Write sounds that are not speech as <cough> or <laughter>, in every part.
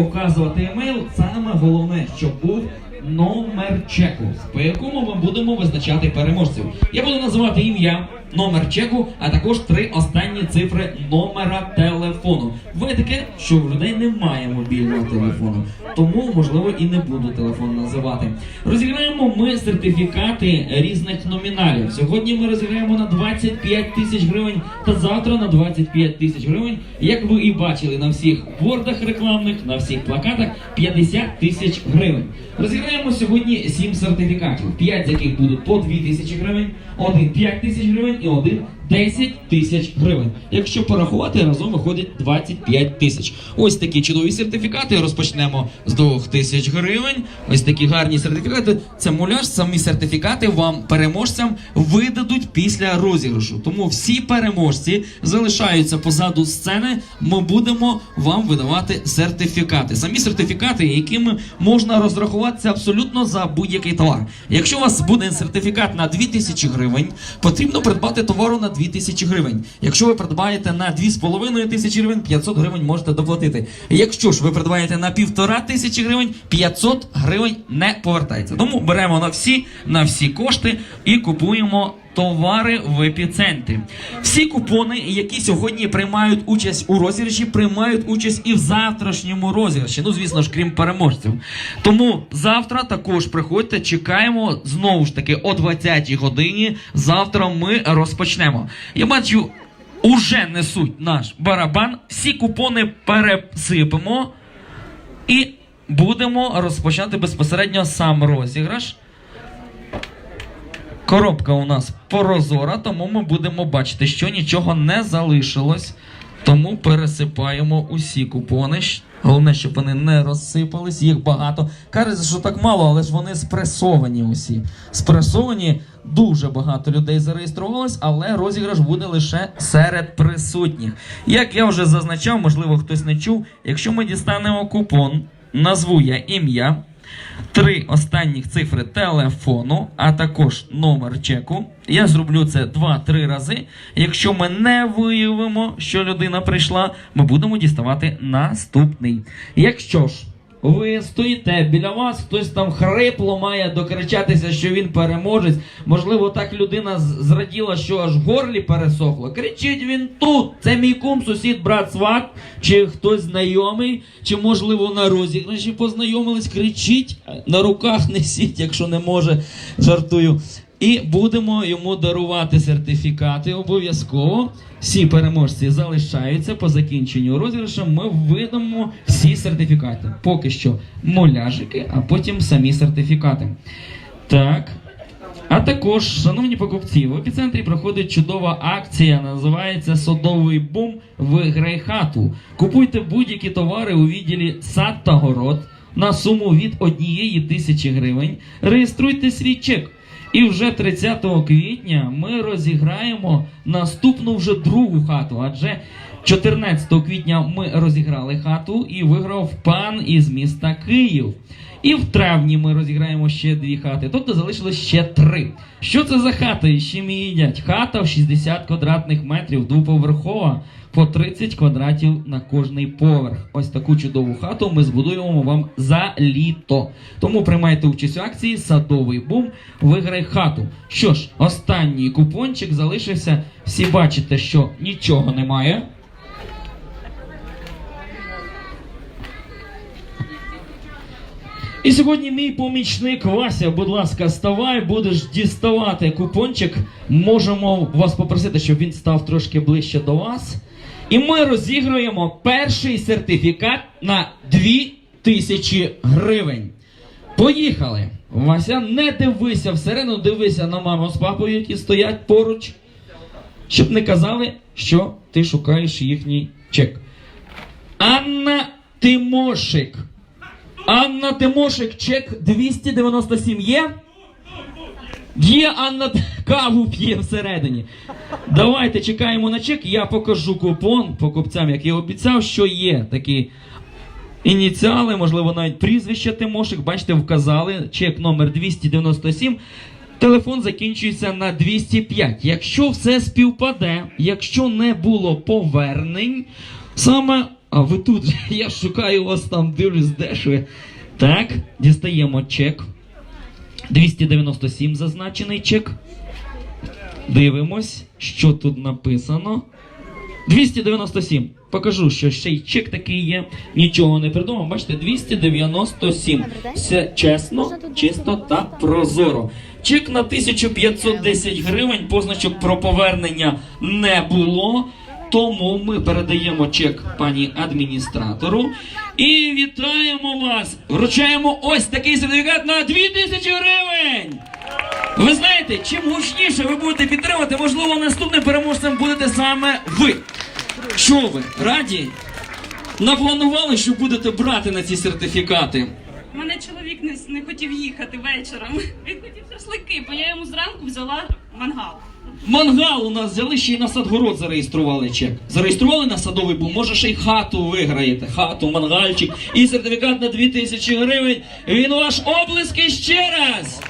вказувати емейл, саме головне, щоб був номер чеку, по якому ми будемо визначати переможців. Я буду називати ім'я, номер чеку, а також три останні цифри номера телефону. Ви таке, що в людей немає мобільного телефону, тому можливо і не буду телефон називати. Розіграємо ми сертифікати різних номіналів. Сьогодні ми розіграємо на 25 тисяч гривень та завтра на 25 тисяч гривень. Як ви і бачили на всіх бордах рекламних, на всіх плакатах 50 тисяч гривень. Розіграємо сьогодні 7 сертифікатів, 5 з яких будуть по 2 тисячі гривень, один 5 тисяч гривень і один 10 тисяч гривень. Якщо порахувати, разом виходить 25 тисяч. Ось такі чудові сертифікати. Розпочнемо з 2 тисяч гривень. Ось такі гарні сертифікати. Це муляж. Самі сертифікати вам переможцям видадуть після розіграшу. Тому всі переможці залишаються позаду сцени. Ми будемо вам видавати сертифікати. Самі сертифікати, якими можна розрахуватися абсолютно за будь-який товар. Якщо у вас буде сертифікат на 2000 гривень, потрібно придбати товару на 2000 гривень. Якщо ви придбаєте на 2,5 тисячі гривень, 500 гривень можете доплатити. Якщо ж ви придбаєте на 1,5 тисячі гривень, 500 гривень не повертається. Тому беремо на всі, на всі кошти і купуємо. Товари в епіцентрі. Всі купони, які сьогодні приймають участь у розіграші, приймають участь і в завтрашньому розіграші. Ну, звісно ж, крім переможців. Тому завтра також приходьте, чекаємо знову ж таки о 20-й годині. Завтра ми розпочнемо. Я бачу, уже несуть наш барабан. Всі купони пересипемо і будемо розпочати безпосередньо сам розіграш. Коробка у нас прозора, тому ми будемо бачити, що нічого не залишилось. Тому пересипаємо усі купони. Головне, щоб вони не розсипались, їх багато. Кажеться, що так мало, але ж вони спресовані усі. Спресовані дуже багато людей зареєструвалось, але розіграш буде лише серед присутніх. Як я вже зазначав, можливо, хтось не чув. Якщо ми дістанемо купон, назву я ім'я, три останніх цифри телефону, а також номер чеку. Я зроблю це 2-3 рази. Якщо ми не виявимо, що людина прийшла, ми будемо діставати наступний. Якщо ж ви стоїте біля вас, хтось там хрипло має докричатися, що він переможець. Можливо, так людина зраділа, що аж в горлі пересохло. Кричить він тут. Це мій кум, сусід, брат, сват, чи хтось знайомий, чи можливо на розіграші познайомились. Кричіть на руках несіть, якщо не може. Жартую. І будемо йому дарувати сертифікати обов'язково. Всі переможці залишаються по закінченню розіграшу. Ми видамо всі сертифікати. Поки що моляжики, а потім самі сертифікати. Так. А також, шановні покупці, в епіцентрі проходить чудова акція, називається Садовий бум Виграй хату. Купуйте будь-які товари у відділі сад та город на суму від однієї тисячі гривень. Реєструйте свій чек. І вже 30 квітня ми розіграємо наступну вже другу хату. Адже 14 квітня ми розіграли хату і виграв пан із міста Київ. І в травні ми розіграємо ще дві хати. Тобто залишилось ще три. Що це за хата? І чим її їдять? Хата в 60 квадратних метрів, двоповерхова, по 30 квадратів на кожний поверх. Ось таку чудову хату ми збудуємо вам за літо. Тому приймайте участь в акції Садовий бум. Виграй хату. Що ж, останній купончик залишився. Всі бачите, що нічого немає. І сьогодні мій помічник Вася, будь ласка, ставай, будеш діставати купончик. Можемо вас попросити, щоб він став трошки ближче до вас. І ми розігруємо перший сертифікат на 2000 гривень. Поїхали! Вася, не дивися всередину, дивися на маму з папою, які стоять поруч, щоб не казали, що ти шукаєш їхній чек. Анна Тимошик. Анна Тимошик, чек 297 є? Є Анна <laughs> каву п'є всередині. Давайте чекаємо на чек. Я покажу купон покупцям, як я обіцяв, що є такі ініціали, можливо, навіть прізвище Тимошик. Бачите, вказали. Чек номер 297. Телефон закінчується на 205. Якщо все співпаде, якщо не було повернень, саме А ви тут, <laughs> я шукаю вас там, дивлюсь, де ж ви. Так, дістаємо чек. 297 зазначений чек. Дивимось, що тут написано. 297. Покажу, що ще й чек такий є. Нічого не придумав. Бачите, 297. Все чесно, чисто та прозоро. Чек на 1510 гривень, позначок про повернення не було. Тому ми передаємо чек пані адміністратору і вітаємо вас! Вручаємо ось такий сертифікат на 2000 гривень! Ви знаєте, чим гучніше ви будете підтримувати, можливо, наступним переможцем будете саме ви. Що ви, раді? Напланували, що будете брати на ці сертифікати? Мене чоловік не, не хотів їхати вечором. <laughs> Він хотів шашлики, бо я йому зранку взяла мангал. Мангал у нас взяли ще й на садгород зареєстрували чек. Зареєстрували на садовий, бо може ще й хату виграєте. Хату, мангальчик і сертифікат на 2000 гривень. Він ваш облиски ще раз.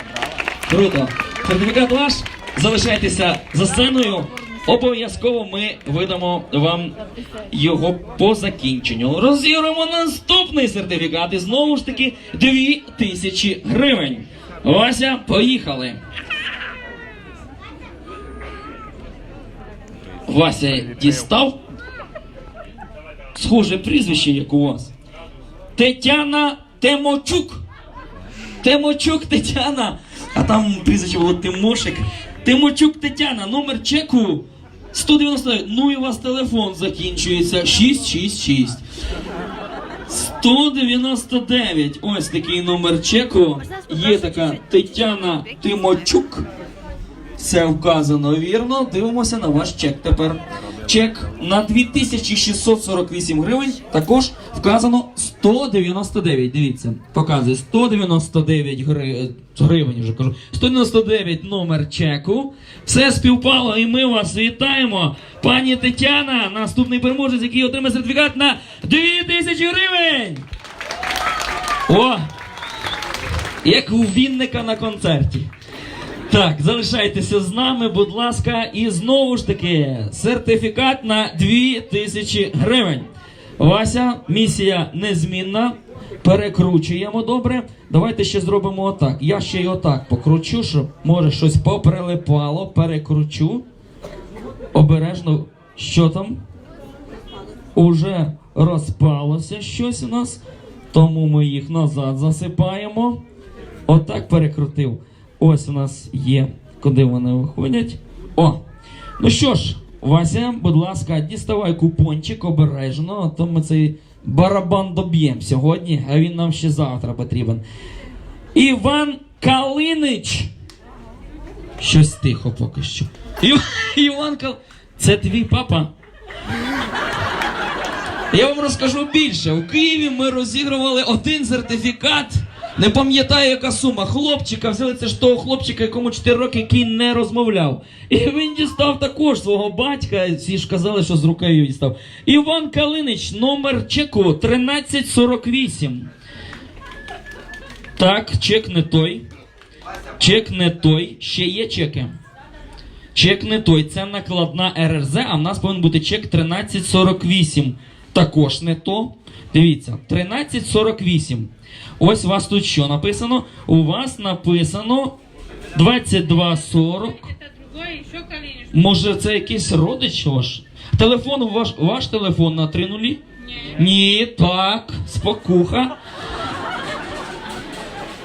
Круто. Сертифікат ваш. Залишайтеся за сценою. Обов'язково ми видамо вам його по закінченню. Розіграємо наступний сертифікат і знову ж таки 2000 гривень. Вася, поїхали. Вася дістав. Схоже прізвище, як у вас. Тетяна Темочук. Темочук Тетяна. А там прізвище було Тимошик. Тимочук Тетяна, номер чеку 199. Ну і у вас телефон закінчується 666. 199. Ось такий номер чеку. Є така Тетяна Тимочук. Все вказано вірно. Дивимося на ваш чек тепер. Чек на 2648 гривень. Також вказано 199. Дивіться, показує 199 гри... гривень. Вже кажу. 199 номер чеку. Все співпало, і ми вас вітаємо. Пані Тетяна, наступний переможець, який отримає сертифікат на 2000 гривень. О! Як у Вінника на концерті. Так, залишайтеся з нами, будь ласка, і знову ж таки сертифікат на 2000 гривень. Вася, місія незмінна. Перекручуємо добре. Давайте ще зробимо отак. Я ще й отак покручу, щоб може щось поприлипало. Перекручу. Обережно. Що там? Уже розпалося щось у нас. Тому ми їх назад засипаємо. Отак перекрутив. Ось у нас є, куди вони виходять. О! Ну що ж, Вася, будь ласка, діставай купончик обережно, а то ми цей барабан доб'ємо сьогодні, а він нам ще завтра потрібен. Іван Калинич. Щось тихо поки що. Ів... Іван Кал... Це твій папа? Я вам розкажу більше. У Києві ми розігрували один сертифікат. Не пам'ятаю, яка сума. Хлопчика взяли це ж того хлопчика, якому 4 роки, який не розмовляв. І він дістав також свого батька. Всі ж казали, що з рукою дістав. Іван Калинич, номер чеку 1348. Так, чек не той. Чек не той. Ще є чеки. Чек не той. Це накладна РРЗ, а в нас повинен бути чек 1348. Також не то. Дивіться, 1348. Ось у вас тут що написано? У вас написано 2240. Это другой, еще Калинич. Може, це якийсь родич ваш? Телефон ваш, ваш телефон на 3 нулі? Ні, так, спокуха.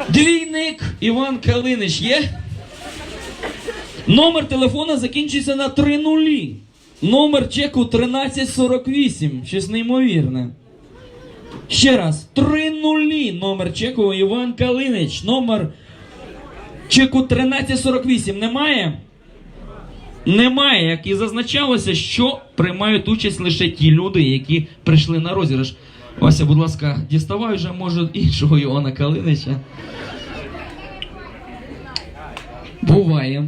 Двійник Іван Калинич є? Номер телефона закінчується на 3 нулі. Номер чеку 1348. Щось неймовірне. Ще раз, 3 нулі. Номер чеку Іван Калинич. Номер чеку 1348. Немає? Немає, як і зазначалося, що приймають участь лише ті люди, які прийшли на розіграш. Вася, будь ласка, діставай вже, може, іншого Івана Калинича. Буває.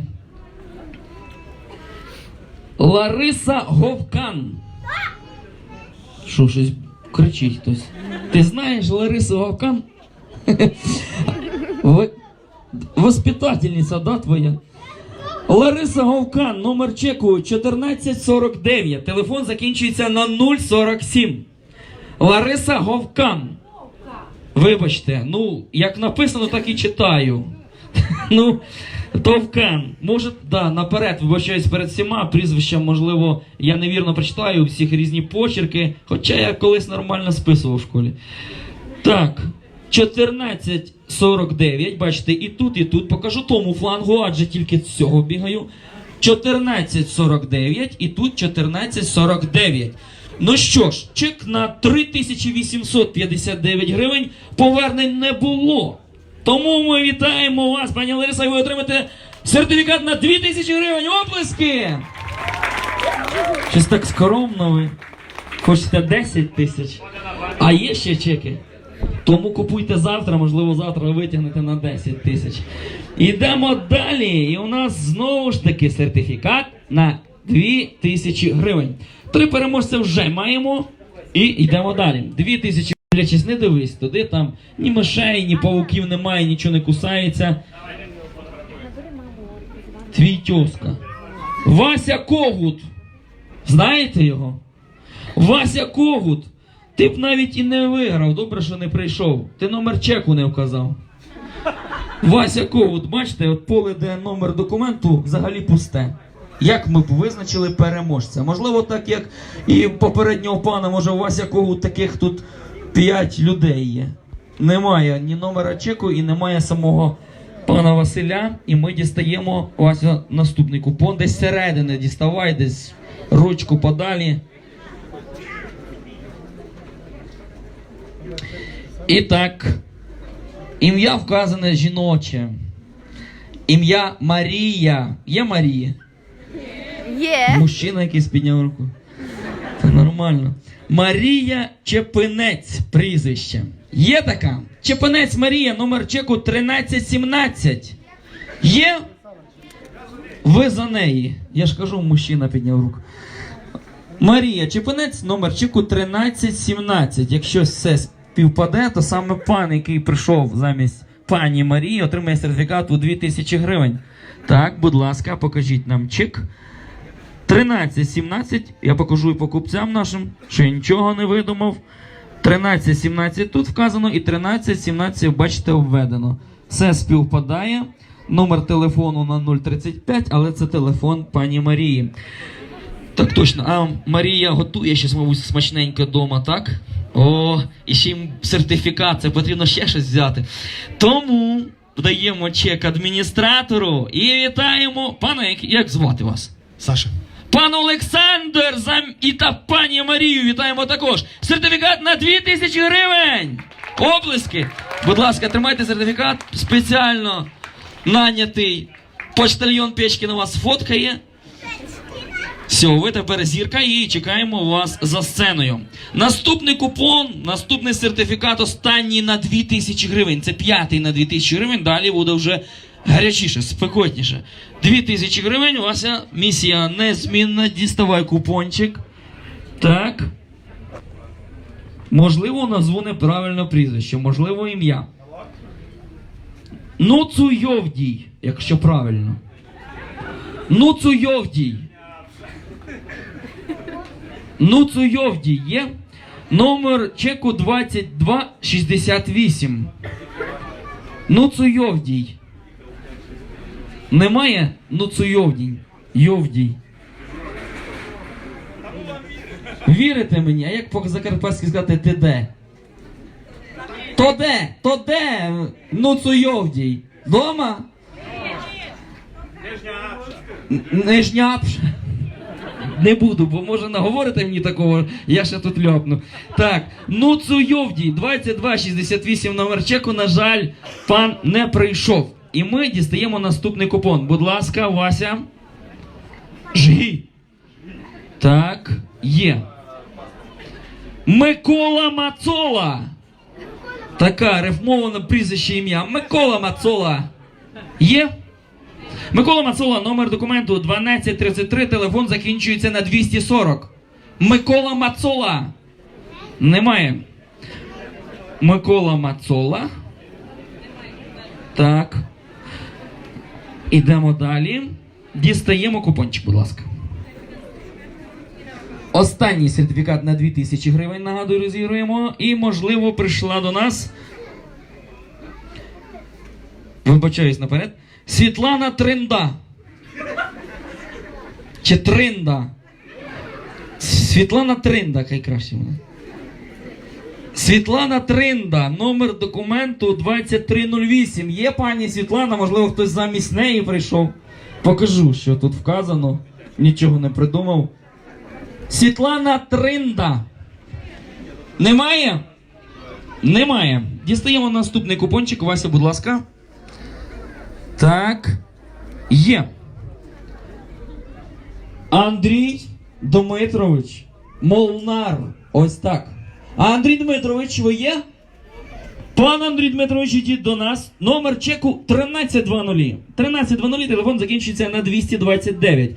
Лариса Говкан. Що, щось кричить хтось. Ти знаєш Ларису Говкан? <laughs> Воспитательниця, да, твоя? Лариса Говкан, номер чеку 1449. Телефон закінчується на 047. Лариса Говкан. Вибачте, ну, як написано, так і читаю. <laughs> Ну, Товкан. Може, да, наперед, вибачаюсь перед всіма, прізвища, можливо, я невірно прочитаю, всіх різні почерки, хоча я колись нормально списував в школі. Так, 14.49, бачите, і тут, і тут покажу тому флангу, адже тільки з цього бігаю. 14.49 і тут 14.49. Ну що ж, чек на 3859 гривень повернень не було. Тому ми вітаємо вас, пані Лариса, і ви отримаєте сертифікат на 2000 гривень. Оплески! Щось так скромно ви. Хочете 10 тисяч. А є ще чеки? Тому купуйте завтра, можливо, завтра витягнете на 10 тисяч. Ідемо далі. І у нас знову ж таки сертифікат на 2 тисячі гривень. Три переможця вже маємо. І йдемо далі. 2 тисячі Дивлячись, не дивись туди, там ні мишей, ні павуків немає, нічого не кусається. Твій тьоска. Вася Когут. Знаєте його? Вася Когут. Ти б навіть і не виграв. Добре, що не прийшов. Ти номер чеку не вказав. Вася Когут, бачите, от поле, де номер документу, взагалі пусте. Як ми б визначили переможця? Можливо, так як і попереднього пана, може, Вася Когут таких тут 5 людей є. Немає ні номера чеку і немає самого пана Василя. І ми дістаємо Вася наступний купон. Десь зсередини діставай, десь ручку подалі. І так, ім'я вказане жіноче. Ім'я Марія. Є Марія? Є. Мужчина якийсь підняв руку. Це нормально. Марія Чепинець прізвище. Є така? Чепинець Марія, номер чеку 1317. Є? Ви за неї. Я ж кажу, мужчина підняв руку. Марія Чепинець, номер чеку 1317. Якщо все співпаде, то саме пан, який прийшов замість пані Марії, отримає сертифікат у 2000 гривень. Так, будь ласка, покажіть нам чек. 13-17, я покажу і покупцям нашим, що я нічого не видумав. 13-17 тут вказано і 13-17, бачите, введено. Все співпадає. Номер телефону на 035, але це телефон пані Марії. Так точно. А Марія готує щось, мабуть, смачненьке вдома, так? О, і ще їм сертифікат, це потрібно ще щось взяти. Тому даємо чек адміністратору і вітаємо. Пане, як, звати вас? Саша. Пан Олександр і та пані Марію вітаємо також. Сертифікат на 2000 гривень. Оплески. Будь ласка, тримайте сертифікат. Спеціально нанятий почтальйон Печкін у вас фоткає. Все, ви тепер зірка і чекаємо вас за сценою. Наступний купон, наступний сертифікат останній на 2000 гривень. Це п'ятий на 2000 гривень. Далі буде вже гарячіше, спекотніше. 2000 гривень, у вас місія незмінна. Діставай купончик. Так. Можливо, назву неправильно прізвище, можливо, ім'я. Нуцуйовдій, якщо правильно. Нуцуйовдій. Нуцуйовдій є. Номер чеку 2268. Нуцуйовдій. Немає Нуцуйовдій. Йовдій. Вірите мені, а як по закарпатськи сказати ти де? То де? То де? Нуцуйовдій? Дома? Нижня Апша. Не буду, бо може наговорити мені такого, я ще тут ляпну. Так, ну Цуйовдій, 2268 номер чеку, на жаль, пан не прийшов. І ми дістаємо наступний купон. Будь ласка, Вася. Жги. Так, є. Микола Мацола. Така рифмоване прізвище ім'я. Микола Мацола. Є? Микола Мацола, номер документу 1233, телефон закінчується на 240. Микола Мацола. Немає. Микола Мацола. Так. Ідемо далі. Дістаємо купончик, будь ласка. Останній сертифікат на 2000 гривень, нагадую, розігруємо. І, можливо, прийшла до нас. Вибачаюсь наперед. Світлана Тринда. Чи Тринда? Світлана Тринда, хай краще буде. Світлана Тринда, номер документу 2308. Є пані Світлана, можливо, хтось замість неї прийшов. Покажу, що тут вказано. Нічого не придумав. Світлана Тринда. Немає? Немає. Дістаємо наступний купончик. Вася, будь ласка. Так. Є. Андрій Дмитрович. Молнар. Ось так. А Андрій Дмитрович, ви є? Пан Андрій Дмитрович, ідіть до нас. Номер чеку 1320. 1320, телефон закінчується на 229.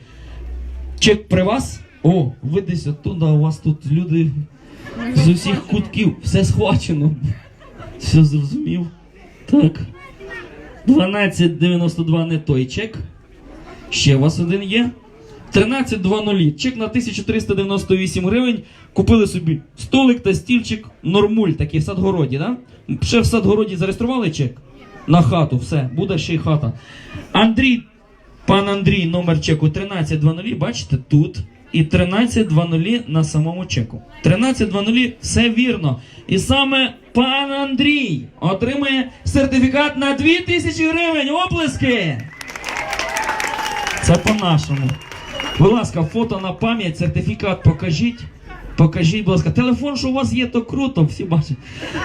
Чек при вас? О, ви десь оттуда, у вас тут люди з усіх кутків. Все схвачено. Все зрозумів. Так. 1292 не той чек. Ще у вас один є. 13.00. Чек на 1398 гривень. Купили собі столик та стільчик нормуль, такий в Садгороді, да? Ще в Садгороді зареєстрували чек? На хату, все, буде ще й хата. Андрій, пан Андрій, номер чеку 13.00, бачите, тут. І 13.00 на самому чеку. 13.00 все вірно. І саме пан Андрій отримує сертифікат на 2000 гривень. Оплески! Це по-нашому. Будь ласка, фото на пам'ять, сертифікат покажіть. Покажіть, будь ласка, телефон, що у вас є, то круто, всі бачать.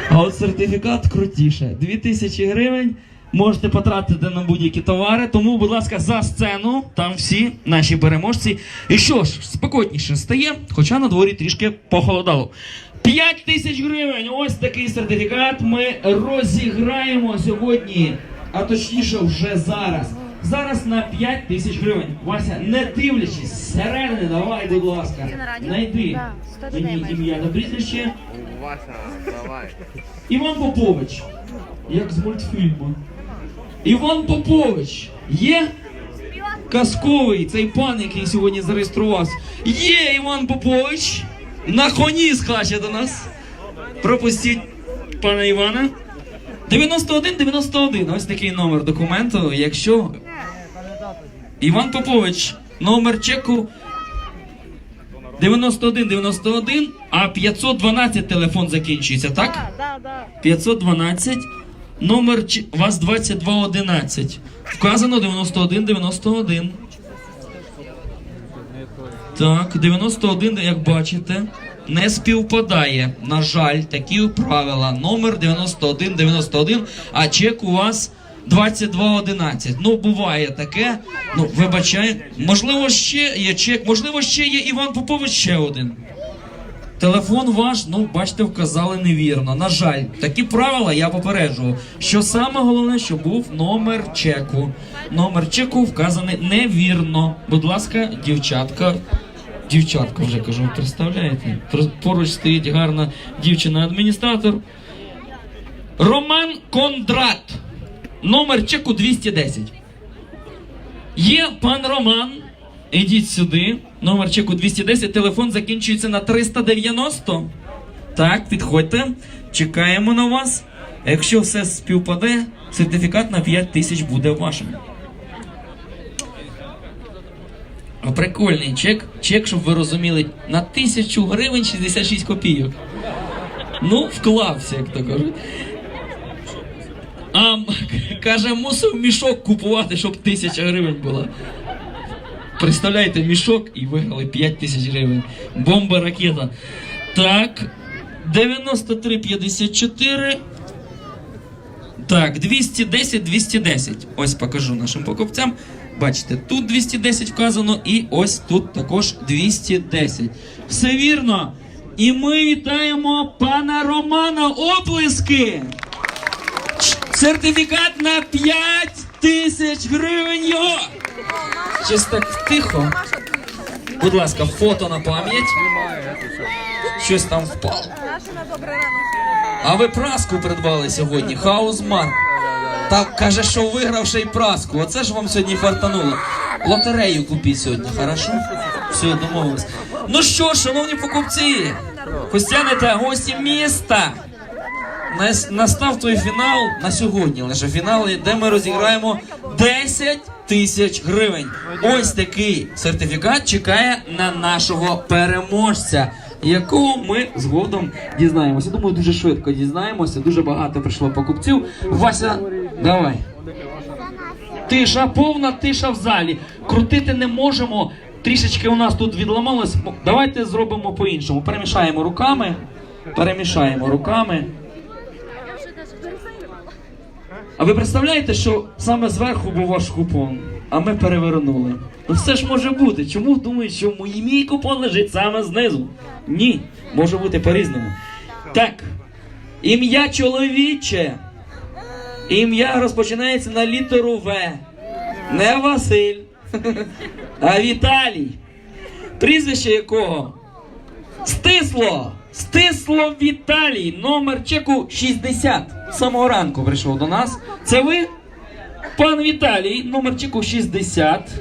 А от сертифікат крутіше. 2000 гривень можете потратити на будь-які товари. Тому, будь ласка, за сцену, там всі наші переможці. І що ж, спекотніше стає, хоча на дворі трішки похолодало. 5 тисяч гривень. Ось такий сертифікат ми розіграємо сьогодні, а точніше вже зараз. Зараз на 5 тисяч гривень. Вася, не дивлячись, зсередини, давай, будь ласка. Ти на радіо? Найди Да, мені ім'я та прізвище. Вася, давай. Іван Попович. Як з мультфільму. Іван Попович. Є? Казковий цей пан, який сьогодні зареєструвався. Є Іван Попович. На коні скаче до нас. Пропустіть пана Івана. 9191. Ось такий номер документу. Якщо Іван Попович, номер чеку 9191, а 512 телефон закінчується, так? Да, да. 512, номер вас 2211. Вказано 9191. Так, 91, як бачите, не співпадає. На жаль, такі правила. Номер 9191, а чек у вас 2211. Ну, буває таке. Ну, вибачай. Можливо, ще є чек, можливо, ще є Іван Попович ще один. Телефон ваш, ну, бачите, вказали невірно. На жаль, такі правила я попереджував. Що саме головне, що був номер чеку. Номер чеку вказаний невірно. Будь ласка, дівчатка. Дівчатка вже кажу, представляєте? Поруч стоїть гарна дівчина-адміністратор. Роман Кондрат. Номер чеку 210. Є пан Роман. Ідіть сюди. Номер чеку 210. Телефон закінчується на 390. Так, підходьте. Чекаємо на вас. Якщо все співпаде, сертифікат на 5 тисяч буде вашим. Прикольний чек. Чек, щоб ви розуміли, на 1000 гривень 66 копійок. Ну, вклався, як то кажуть. А каже, мусив мішок купувати, щоб тисяча гривень була. Представляєте, мішок і виграли 5 тисяч гривень. Бомба ракета. Так. 93,54. Так, 210, 210. Ось покажу нашим покупцям. Бачите, тут 210 вказано, і ось тут також 210. Все вірно. І ми вітаємо пана Романа Оплески. Сертифікат на 5 тисяч гривень його. Щось так тихо. Будь ласка, фото на пам'ять. Щось там впало. А ви праску придбали сьогодні, Хаузман. Так каже, що виграв й праску. Оце ж вам сьогодні фартануло. Лотерею купіть сьогодні, хорошо? Все, домовились. Ну що, шановні покупці, гостяни та гості міста. Нас- Настав той фінал на сьогодні, лише фінал, де ми розіграємо 10 тисяч гривень. Ось такий сертифікат чекає на нашого переможця, якого ми згодом дізнаємося. Думаю, дуже швидко дізнаємося. Дуже багато прийшло покупців. Вася, давай. Тиша, повна тиша в залі. Крутити не можемо. Трішечки у нас тут відламалось. Давайте зробимо по-іншому. Перемішаємо руками. Перемішаємо руками. А ви представляєте, що саме зверху був ваш купон, а ми перевернули? Ну все ж може бути. Чому думають, що мій, мій купон лежить саме знизу? Ні, може бути по-різному. Так, ім'я чоловіче. Ім'я розпочинається на літеру В. Не Василь, <laughs> а Віталій. Прізвище якого? Стисло! Стисло Віталій, номер чеку 60. З самого ранку прийшов до нас. Це ви? Пан Віталій, номер чеку 60.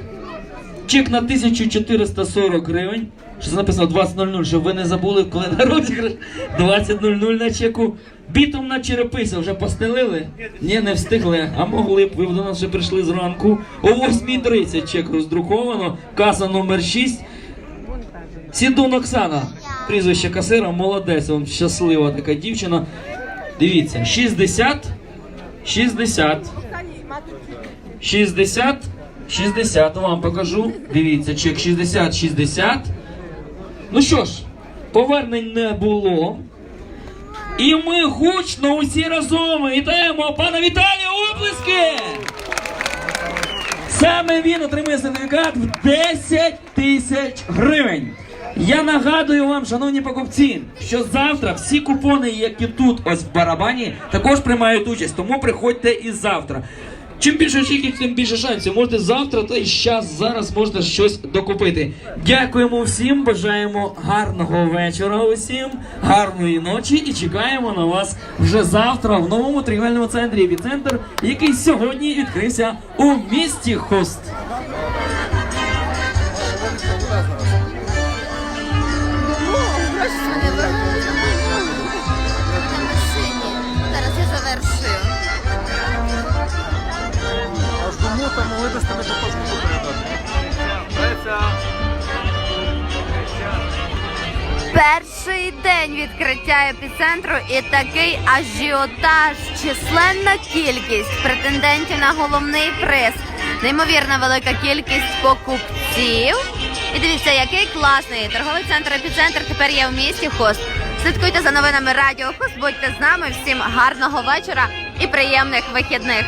Чек на 1440 гривень. Що це написано 20.00, щоб ви не забули, коли на розіграш 20.00 на чеку. Бітом на черепися вже постелили? Ні, не встигли. А могли б. Ви до нас ще прийшли зранку. О 8.30 чек роздруковано. Каса номер 6. Сідун Оксана, прізвище касира, молодець, вам щаслива така дівчина. Дивіться, 60, 60, 60, 60, вам покажу. Дивіться, чек 60, 60. Ну що ж, повернень не було. І ми гучно усі разом вітаємо пана Віталія Оплески! Саме він отримує сертифікат в 10 тисяч гривень. Я нагадую вам, шановні покупці, що завтра всі купони, які тут ось в барабані, також приймають участь. Тому приходьте і завтра. Чим більше чеків, тим більше шансів. Можете завтра та й щас зараз можете щось докупити. Дякуємо всім, бажаємо гарного вечора усім, гарної ночі і чекаємо на вас вже завтра в новому торгівельному центрі «Епіцентр», який сьогодні відкрився у місті Хост. Перший день відкриття епіцентру і такий ажіотаж, численна кількість претендентів на головний приз, неймовірна велика кількість покупців. І дивіться, який класний торговий центр епіцентр тепер є в місті Хост. Слідкуйте за новинами Радіо Хост, будьте з нами. Всім гарного вечора і приємних вихідних.